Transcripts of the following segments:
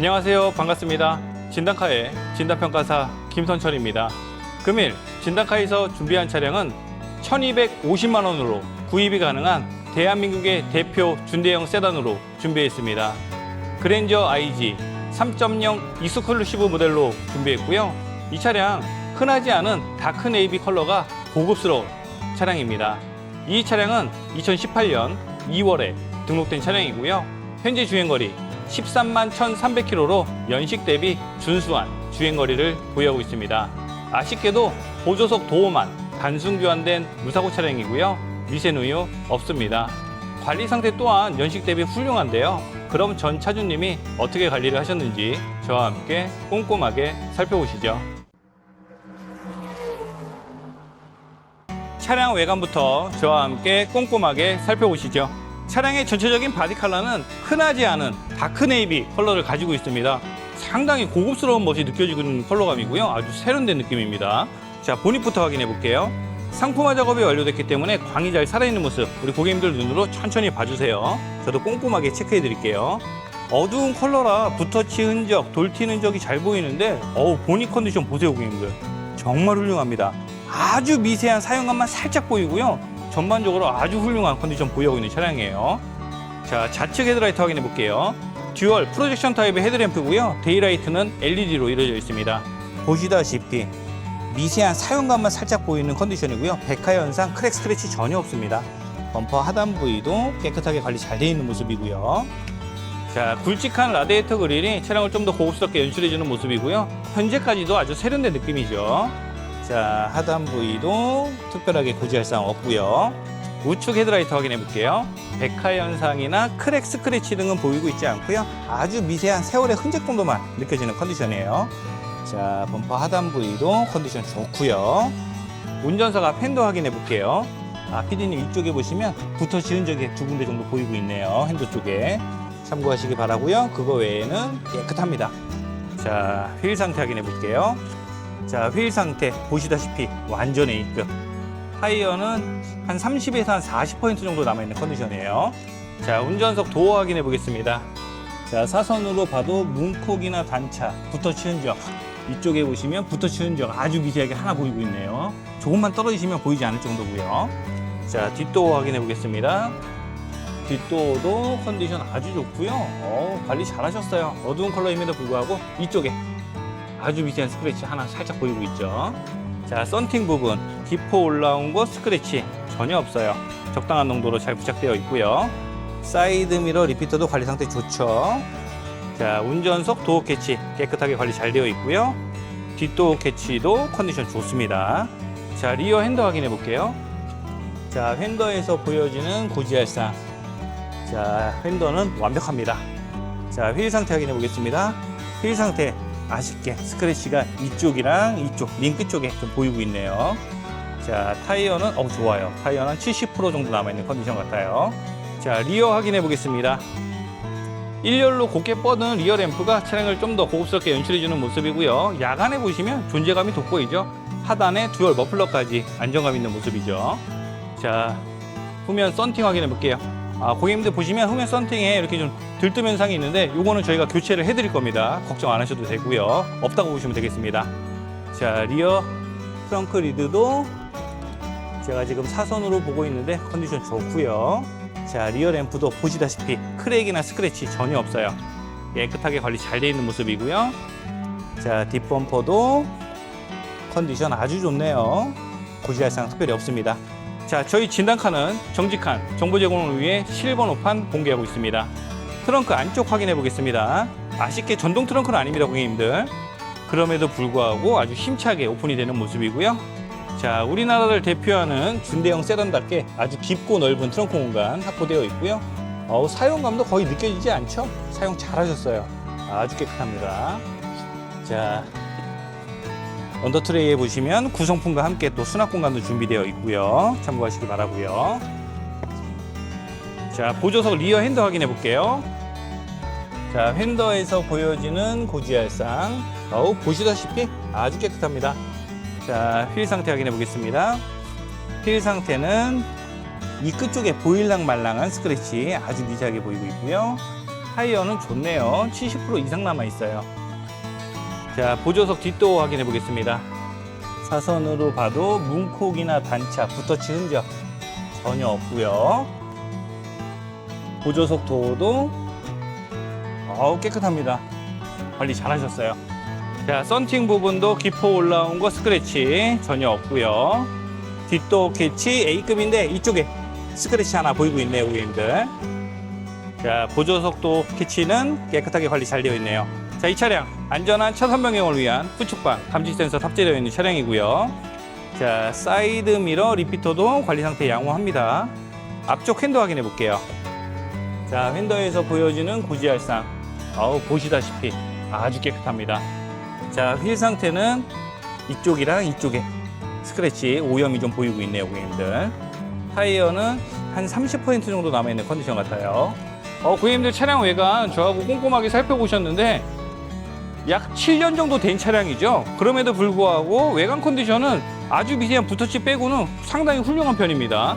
안녕하세요. 반갑습니다. 진단카의 진단평가사 김선철입니다. 금일 진단카에서 준비한 차량은 1250만 원으로 구입이 가능한 대한민국의 대표 준대형 세단으로 준비했습니다. 그랜저 IG 3.0 익스클루시브 모델로 준비했고요. 이 차량 흔하지 않은 다크 네이비 컬러가 고급스러운 차량입니다. 이 차량은 2018년 2월에 등록된 차량이고요. 현재 주행거리 13만 1,300km로 연식 대비 준수한 주행거리를 보유하고 있습니다. 아쉽게도 보조석 도어만 단순 교환된 무사고 차량이고요. 미세 누유 없습니다. 관리 상태 또한 연식 대비 훌륭한데요. 그럼 전 차주님이 어떻게 관리를 하셨는지 저와 함께 꼼꼼하게 살펴보시죠. 차량 외관부터 저와 함께 꼼꼼하게 살펴보시죠. 차량의 전체적인 바디 컬러는 흔하지 않은 다크 네이비 컬러를 가지고 있습니다. 상당히 고급스러운 멋이 느껴지는 컬러감이고요. 아주 세련된 느낌입니다. 자, 보닛부터 확인해 볼게요. 상품화 작업이 완료됐기 때문에 광이 잘 살아있는 모습 우리 고객님들 눈으로 천천히 봐주세요. 저도 꼼꼼하게 체크해 드릴게요. 어두운 컬러라 붓터치 흔적, 돌티 흔적이 잘 보이는데 어우 보닛 컨디션 보세요 고객님들. 정말 훌륭합니다. 아주 미세한 사용감만 살짝 보이고요. 전반적으로 아주 훌륭한 컨디션 보유하고 있는 차량이에요. 자, 좌측 헤드라이트 확인해 볼게요. 듀얼 프로젝션 타입의 헤드램프고요. 데이라이트는 LED로 이루어져 있습니다. 보시다시피 미세한 사용감만 살짝 보이는 컨디션이고요. 백화 현상, 크랙 스크래치 전혀 없습니다. 범퍼 하단 부위도 깨끗하게 관리 잘 되어 있는 모습이고요. 자, 굵직한 라디에이터 그릴이 차량을 좀 더 고급스럽게 연출해주는 모습이고요. 현재까지도 아주 세련된 느낌이죠. 자, 하단 부위도 특별하게 고지할 사항 없고요. 우측 헤드라이트 확인해 볼게요. 백화 현상이나 크랙 스크래치 등은 보이고 있지 않고요. 아주 미세한 세월의 흔적 정도만 느껴지는 컨디션이에요. 자, 범퍼 하단 부위도 컨디션 좋고요. 운전사가 팬도 확인해 볼게요. 아, 피디님 이쪽에 보시면 붙어 지은 적이 두 군데 정도 보이고 있네요. 핸드 쪽에. 참고하시기 바라고요. 그거 외에는 깨끗합니다. 자, 휠 상태 확인해 볼게요. 자, 휠 상태 보시다시피 완전 A급. 타이어는 한 30에서 한 40% 정도 남아있는 컨디션이에요. 자, 운전석 도어 확인해 보겠습니다. 자, 사선으로 봐도 문콕이나 단차, 붙어 치은 적. 이쪽에 보시면 붙어 치은 적 아주 미세하게 하나 보이고 있네요. 조금만 떨어지시면 보이지 않을 정도고요. 자, 뒷도어 확인해 보겠습니다. 뒷도어도 컨디션 아주 좋고요. 어, 관리 잘하셨어요. 어두운 컬러임에도 불구하고 이쪽에 아주 미세한 스크래치 하나 살짝 보이고 있죠. 자, 썬팅 부분 기포 올라온 거 스크래치 전혀 없어요. 적당한 농도로 잘 부착되어 있고요. 사이드 미러 리피터도 관리 상태 좋죠. 자, 운전석 도어 캐치 깨끗하게 관리 잘 되어 있고요. 뒷도어 캐치도 컨디션 좋습니다. 자, 리어 핸더 확인해 볼게요. 자, 핸더에서 보여지는 고지할상. 자, 핸더는 완벽합니다. 자, 휠 상태 확인해 보겠습니다. 휠 상태 아쉽게 스크래치가 이쪽이랑 이쪽 링크 쪽에 좀 보이고 있네요. 자, 타이어는 어 좋아요. 타이어는 70% 정도 남아 있는 컨디션 같아요. 자, 리어 확인해 보겠습니다. 일렬로 곱게 뻗은 리어 램프가 차량을 좀 더 고급스럽게 연출해주는 모습이고요. 야간에 보시면 존재감이 돋보이죠. 하단에 듀얼 머플러까지 안정감 있는 모습이죠. 자, 후면 썬팅 확인해 볼게요. 아, 고객님들 보시면 후면 썬팅에 이렇게 좀 들뜸 현상이 있는데 요거는 저희가 교체를 해드릴 겁니다. 걱정 안 하셔도 되고요. 없다고 보시면 되겠습니다. 자, 리어 트렁크 리드도 제가 지금 사선으로 보고 있는데 컨디션 좋고요. 자, 리어 램프도 보시다시피 크랙이나 스크래치 전혀 없어요. 깨끗하게 관리 잘 되어 있는 모습이고요. 자, 뒷범퍼도 컨디션 아주 좋네요. 고지할상 특별히 없습니다. 자, 저희 진단카는 정직한 정보 제공을 위해 실번호판 공개하고 있습니다. 트렁크 안쪽 확인해 보겠습니다. 아쉽게 전동 트렁크는 아닙니다, 고객님들. 그럼에도 불구하고 아주 힘차게 오픈이 되는 모습이고요. 자, 우리나라를 대표하는 준대형 세단답게 아주 깊고 넓은 트렁크 공간 확보되어 있고요. 어우, 사용감도 거의 느껴지지 않죠? 사용 잘 하셨어요. 아주 깨끗합니다. 자, 언더트레이에 보시면 구성품과 함께 또 수납 공간도 준비되어 있고요. 참고하시기 바라고요. 자, 보조석 리어 핸더 확인해 볼게요. 자, 핸더에서 보여지는 고지할상. 어우, 보시다시피 아주 깨끗합니다. 자, 휠 상태 확인해 보겠습니다. 휠 상태는 이 끝 쪽에 보일랑 말랑한 스크래치 아주 미세하게 보이고 있고요. 타이어는 좋네요. 70% 이상 남아 있어요. 자, 보조석 뒷도 확인해 보겠습니다. 사선으로 봐도 문콕이나 단차, 붓터치 흔적 전혀 없고요. 보조석 도어도 어우 깨끗합니다. 관리 잘하셨어요. 자, 썬팅 부분도 기포 올라온 거 스크래치 전혀 없고요. 뒷도 캐치 A급인데 이쪽에 스크래치 하나 보이고 있네요, 고객님들. 자, 보조석도 캐치는 깨끗하게 관리 잘 되어 있네요. 자, 이 차량 안전한 차 선 변경을 위한 후측방 감지 센서 탑재되어 있는 차량이고요. 자, 사이드 미러 리피터도 관리 상태 양호합니다. 앞쪽 핸드 확인해 볼게요. 자, 핸더에서 보여지는 고지할상. 어우, 보시다시피 아주 깨끗합니다. 자, 휠 상태는 이쪽이랑 이쪽에 스크래치 오염이 좀 보이고 있네요, 고객님들. 타이어는 한 30% 정도 남아있는 컨디션 같아요. 어, 고객님들 차량 외관 저하고 꼼꼼하게 살펴보셨는데 약 7년 정도 된 차량이죠. 그럼에도 불구하고 외관 컨디션은 아주 미세한 붓터치 빼고는 상당히 훌륭한 편입니다.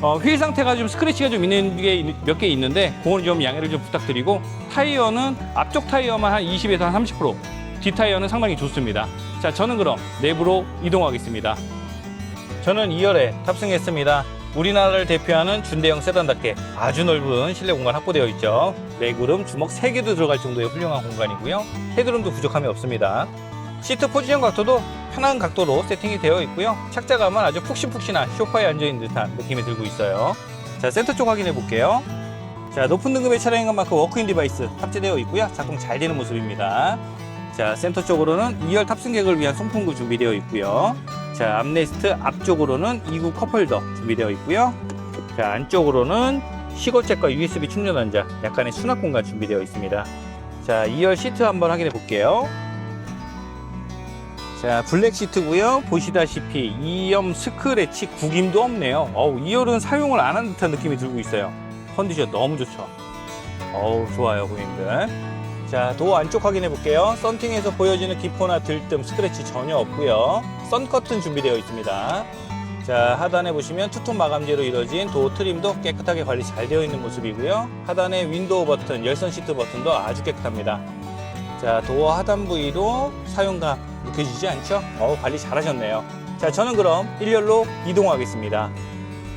어, 휠 상태가 좀 스크래치가 좀 있는 게 몇 개 있는데 그건 좀 양해를 좀 부탁드리고 타이어는 앞쪽 타이어만 한 20에서 한 30%, 뒷 타이어는 상당히 좋습니다. 자, 저는 그럼 내부로 이동하겠습니다. 저는 2열에 탑승했습니다. 우리나라를 대표하는 준대형 세단답게 아주 넓은 실내 공간 확보되어 있죠. 레그룸 주먹 3개도 들어갈 정도의 훌륭한 공간이고요. 헤드룸도 부족함이 없습니다. 시트 포지션 각도도 편한 각도로 세팅이 되어 있고요. 착자감은 아주 푹신푹신한 소파에 앉아있는 듯한 느낌이 들고 있어요. 자, 센터 쪽 확인해 볼게요. 자, 높은 등급의 차량인 것만큼 워크인 디바이스 탑재되어 있고요. 작동 잘 되는 모습입니다. 자, 센터 쪽으로는 2열 탑승객을 위한 송풍구 준비되어 있고요. 자, 암레스트 앞쪽으로는 2구 컵홀더 준비되어 있고요. 자, 안쪽으로는 시거잭과 USB 충전 단자, 약간의 수납 공간 준비되어 있습니다. 자, 2열 시트 한번 확인해 볼게요. 자, 블랙 시트고요. 보시다시피 2염 스크래치 구김도 없네요. 어우, 2열은 사용을 안 한 듯한 느낌이 들고 있어요. 컨디션 너무 좋죠. 어우, 좋아요, 고객님들. 자, 도어 안쪽 확인해 볼게요. 썬팅에서 보여지는 기포나 들뜸, 스크래치 전혀 없고요. 썬 커튼 준비되어 있습니다. 자, 하단에 보시면 투톤 마감재로 이루어진 도어 트림도 깨끗하게 관리 잘 되어 있는 모습이고요. 하단에 윈도우 버튼, 열선 시트 버튼도 아주 깨끗합니다. 자, 도어 하단 부위도 사용감 느껴지지 않죠? 어, 관리 잘하셨네요. 자, 저는 그럼 1열로 이동하겠습니다.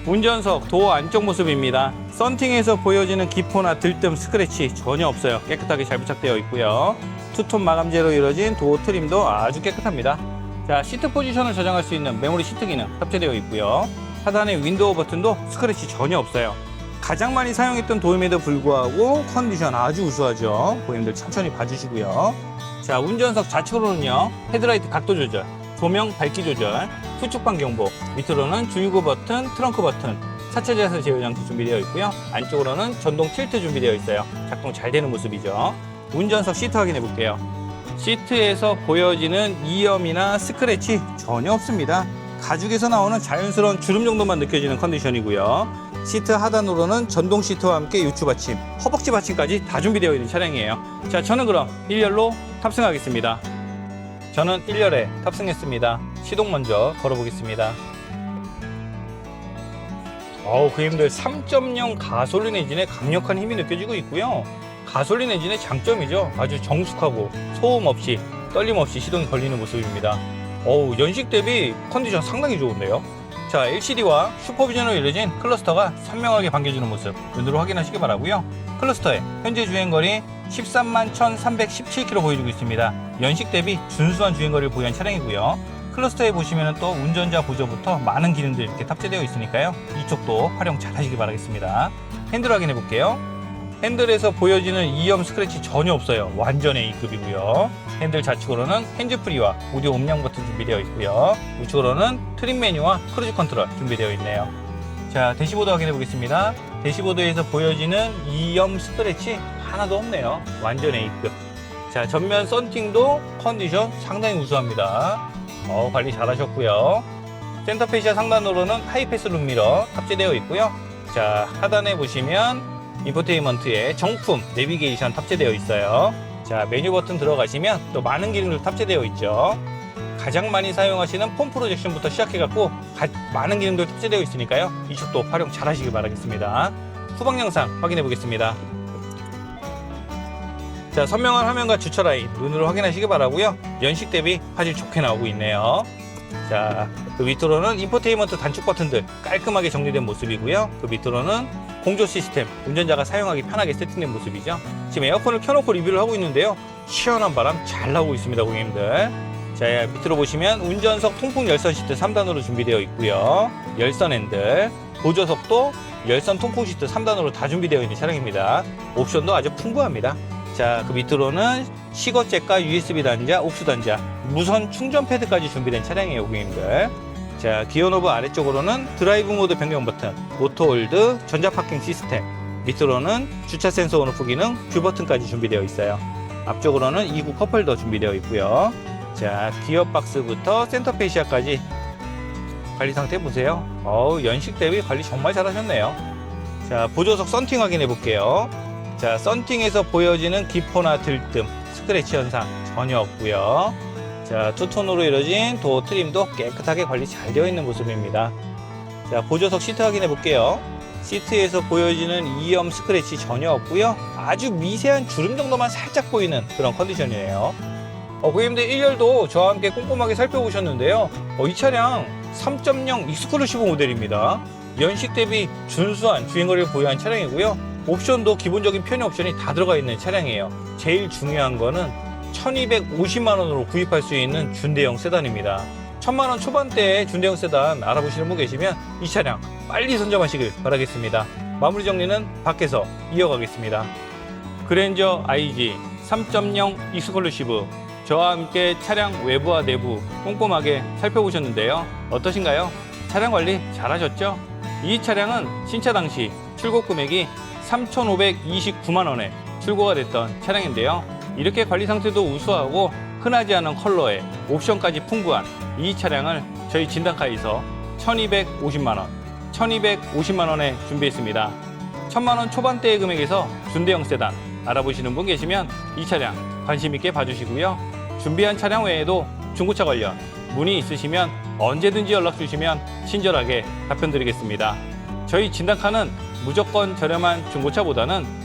운전석 도어 안쪽 모습입니다. 썬팅에서 보여지는 기포나 들뜸 스크래치 전혀 없어요. 깨끗하게 잘 부착되어 있고요. 투톤 마감재로 이루어진 도어 트림도 아주 깨끗합니다. 자, 시트 포지션을 저장할 수 있는 메모리 시트 기능 탑재되어 있고요. 하단에 윈도우 버튼도 스크래치 전혀 없어요. 가장 많이 사용했던 도움에도 불구하고 컨디션 아주 우수하죠. 고객님들 천천히 봐주시고요. 자, 운전석 좌측으로는요, 헤드라이트 각도 조절, 조명 밝기 조절, 후측방 경보, 밑으로는 주유구 버튼, 트렁크 버튼, 자세 제어 장치 준비되어 있고요. 안쪽으로는 전동 틸트 준비되어 있어요. 작동 잘 되는 모습이죠. 운전석 시트 확인해 볼게요. 시트에서 보여지는 이염이나 스크래치 전혀 없습니다. 가죽에서 나오는 자연스러운 주름 정도만 느껴지는 컨디션이고요. 시트 하단으로는 전동 시트와 함께 유추 받침, 허벅지 받침까지 다 준비되어 있는 차량이에요. 자, 저는 그럼 1열로 탑승하겠습니다. 저는 1열에 탑승했습니다. 시동 먼저 걸어보겠습니다. 어우, 고객님들 3.0 가솔린 엔진의 강력한 힘이 느껴지고 있고요. 가솔린 엔진의 장점이죠. 아주 정숙하고 소음 없이 떨림 없이 시동이 걸리는 모습입니다. 어우, 연식 대비 컨디션 상당히 좋은데요. 자, LCD와 슈퍼비전으로 이루어진 클러스터가 선명하게 반겨주는 모습 눈으로 확인하시기 바라고요. 클러스터의 현재 주행거리 13만 1,317km 보여주고 있습니다. 연식 대비 준수한 주행거리를 보유한 차량이고요. 클러스터에 보시면 또 운전자 보조부터 많은 기능들이 이렇게 탑재되어 있으니까요. 이쪽도 활용 잘 하시기 바라겠습니다. 핸들 확인해 볼게요. 핸들에서 보여지는 이염 스크래치 전혀 없어요. 완전 A급이고요. 핸들 좌측으로는 핸즈프리와 오디오 음량 버튼 준비되어 있고요. 우측으로는 트림 메뉴와 크루즈 컨트롤 준비되어 있네요. 자, 대시보드 확인해 보겠습니다. 대시보드에서 보여지는 이염 스크래치 하나도 없네요. 완전 A급. 자, 전면 썬팅도 컨디션 상당히 우수합니다. 어, 관리 잘 하셨고요. 센터 페시아 상단으로는 하이패스 룸미러 탑재되어 있고요. 자, 하단에 보시면 인포테인먼트에 정품 내비게이션 탑재되어 있어요. 자, 메뉴 버튼 들어가시면 또 많은 기능들 탑재되어 있죠. 가장 많이 사용하시는 폼 프로젝션부터 시작해갖고 가- 많은 기능들 탑재되어 있으니까요. 이쪽도 활용 잘 하시길 바라겠습니다. 후방 영상 확인해 보겠습니다. 자, 선명한 화면과 주차 라인 눈으로 확인하시기 바라고요. 연식 대비 화질 좋게 나오고 있네요. 자, 그 밑으로는 인포테인먼트 단축 버튼들 깔끔하게 정리된 모습이고요. 그 밑으로는 공조 시스템, 운전자가 사용하기 편하게 세팅된 모습이죠. 지금 에어컨을 켜놓고 리뷰를 하고 있는데요. 시원한 바람 잘 나오고 있습니다, 고객님들. 자, 밑으로 보시면 운전석 통풍 열선 시트 3단으로 준비되어 있고요. 열선 핸들, 보조석도 열선 통풍 시트 3단으로 다 준비되어 있는 차량입니다. 옵션도 아주 풍부합니다. 자, 그 밑으로는 시거잭과 USB 단자, 옥수 단자, 무선 충전 패드까지 준비된 차량이에요, 고객님들. 자, 기어 노브 아래쪽으로는 드라이브 모드 변경 버튼, 오토 홀드, 전자 파킹 시스템, 밑으로는 주차 센서 온오프 기능, 뷰 버튼까지 준비되어 있어요. 앞쪽으로는 2구 컵홀더 준비되어 있고요. 자, 기어 박스부터 센터 페시아까지 관리 상태 보세요. 어우, 연식 대비 관리 정말 잘하셨네요. 자, 보조석 썬팅 확인해 볼게요. 자, 썬팅에서 보여지는 기포나 들뜸, 스크래치 현상 전혀 없고요. 자, 투톤으로 이루어진 도어 트림도 깨끗하게 관리 잘 되어 있는 모습입니다. 자, 보조석 시트 확인해 볼게요. 시트에서 보여지는 이염 스크래치 전혀 없고요. 아주 미세한 주름 정도만 살짝 보이는 그런 컨디션이에요. 어, 고객님들 1열도 저와 함께 꼼꼼하게 살펴보셨는데요. 어, 이 차량 3.0 익스클루시브 모델입니다. 연식 대비 준수한 주행거리를 보유한 차량이고요. 옵션도 기본적인 편의 옵션이 다 들어가 있는 차량이에요. 제일 중요한 거는 1250만 원으로 구입할 수 있는 준대형 세단입니다. 1000만 원 초반대의 준대형 세단 알아보시는 분 계시면 이 차량 빨리 선점하시길 바라겠습니다. 마무리 정리는 밖에서 이어가겠습니다. 그랜저 IG 3.0 익스클루시브 저와 함께 차량 외부와 내부 꼼꼼하게 살펴보셨는데요. 어떠신가요? 차량 관리 잘하셨죠? 이 차량은 신차 당시 출고 금액이 3,529만 원에 출고가 됐던 차량인데요. 이렇게 관리 상태도 우수하고 흔하지 않은 컬러에 옵션까지 풍부한 이 차량을 저희 진단카에서 1,250만 원, 1,250만 원에 준비했습니다. 1,000만 원 초반대의 금액에서 준대형 세단 알아보시는 분 계시면 이 차량 관심 있게 봐주시고요. 준비한 차량 외에도 중고차 관련 문의 있으시면 언제든지 연락 주시면 친절하게 답변 드리겠습니다. 저희 진단카는 무조건 저렴한 중고차보다는